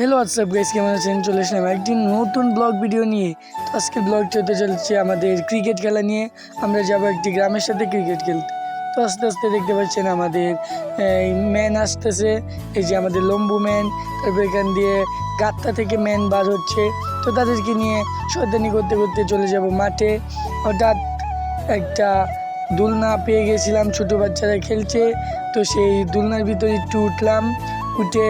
Hello WhatsApp guys কেমন আছেন? চলে আসলাম একটি নতুন ব্লগ ভিডিও নিয়ে। তো আজকের ব্লগটি হতে চলেছে আমাদের ক্রিকেট খেলা নিয়ে। আমরা যাব একটি গ্রামের সাথে ক্রিকেট খেলতে। তো আস্তে আস্তে দেখতে পাচ্ছেন আমাদের ম্যান আসতেছে। এই যে আমাদের লম্বু ম্যান তারপর এখান দিয়ে গাত্তা থেকে ম্যান বার হচ্ছে। তো তাদেরকে নিয়ে শয়তানি করতে করতে চলে যাব মাঠে। হঠাৎ একটা দোলনা পেয়ে গেছিলাম, ছোটো বাচ্চারা খেলছে। তো সেই দোলনার ভিতরে একটু উঠলাম। উঠে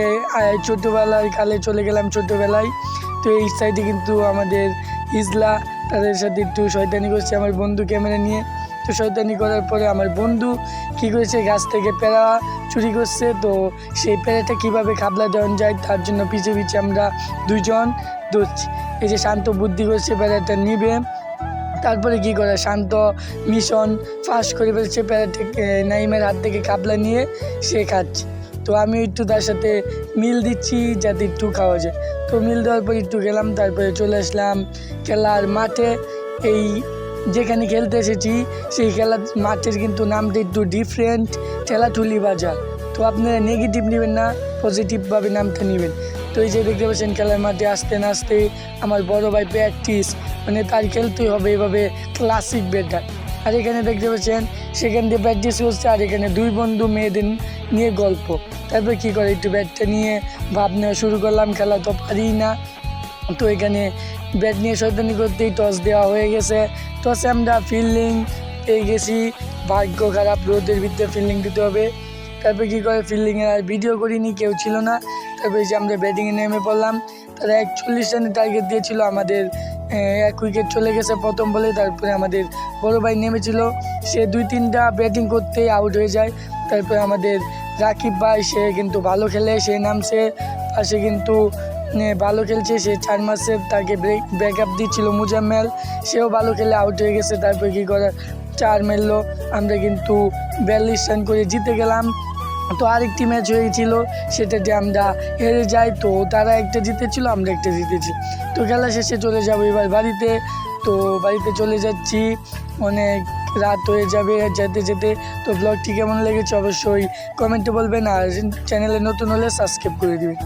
ছোটোবেলার কালে চলে গেলাম ছোটোবেলায় তো এই সাইডে কিন্তু আমাদের ইজলা, তাদের সাথে একটু শয়তানি করছে আমার বন্ধু ক্যামেরা নিয়ে। তো শয়তানি করার পরে আমার বন্ধু কী করেছে, গাছ থেকে প্যারা চুরি করছে। তো সেই প্যারাটা কীভাবে খাবলা দেওয়া যায়, তার জন্য পিছিয়ে পিছিয়ে আমরা দুইজন দৌড়ছি। এই যে শান্ত বুদ্ধি করছে প্যারাটা নিবে। তারপরে কি করে, শান্ত মিশন ফাঁস করে ফেলছে প্যারাটিক নাইমের হাত থেকে কাবলা নিয়ে, সে খাচ্ছে। তো আমি একটু তার সাথে মিল দিচ্ছি যাতে একটু খাওয়া যায়। তো মিল দেওয়ার পর একটু গেলাম, তারপরে চলে আসলাম খেলার মাঠে। এই যেখানে খেলতে এসেছি, সেই খেলার মাঠের কিন্তু নামটা একটু ডিফারেন্ট ঠেলাঠুলি বাজার। তো আপনারা নেগেটিভ নেবেন না পজিটিভভাবে নামটা নেবেন। তো এই যে দেখতে পাচ্ছেন খেলার মাঠে আসতে না আসতে আমার বড় ভাই প্র্যাকটিস মানে তার খেলতেই হবে এভাবে ক্লাসিক ব্যাটার আর এখানে দেখতে পাচ্ছেন, সেখান দিয়ে প্র্যাকটিস করছে, আর এখানে দুই বন্ধু মেয়েদের নিয়ে গল্প। তারপর কী করে, একটু ব্যাটটা নিয়ে ভাব নেওয়া শুরু করলাম, খেলা তো পারি না। তো এখানে ব্যাট নিয়ে শয়তানি করতেই টস দেওয়া হয়ে গেছে। টসে আমরা ফিল্ডিং পেয়ে গেছি। ভাগ্য খারাপ, রোদের ভিতরে ফিল্ডিং দিতে হবে। তারপর কী করে ফিল্ডিংয়ের আর ভিডিও করিনি, কেউ ছিল না। তারপরে যে আমরা ব্যাটিংয়ে নেমে পড়লাম। তারা একচল্লিশ রানের টার্গেট দিয়েছিল আমাদের এক উইকেট চলে গেছে প্রথম বলে, তারপরে আমাদের বড় ভাই নেমেছিল। সে দুই তিনটা ব্যাটিং করতেই আউট হয়ে যায়। তারপরে আমাদের রাকিব ভাই, সে কিন্তু ভালো খেলে, সে নামছে। পাশে কিন্তু ভালো খেলছে, সে চার মাসে তাকে ব্রেক ব্যাক আপ দিচ্ছিল মুজাম্মেল। সেও ভালো খেলে আউট হয়ে গেছে, তারপরে কী করে চার মেললো আমরা কিন্তু বিয়াল্লিশ রান করে জিতে গেলাম। তো আরেকটি ম্যাচ হয়েছিল সেটাতে আমরা হেরে যাই, তো তারা একটা জিতেছিল, আমরা একটা জিতেছি। তো খেলা শেষে চলে যাব এবার বাড়িতে। তো বাড়িতে চলে যাচ্ছি। অনেক রাত হয়ে যাবে যেতে যেতে। তো ব্লগটি কেমন লেগেছে অবশ্যই কমেন্টে বলবেন আর চ্যানেলে নতুন হলে সাবস্ক্রাইব করে দিবেন।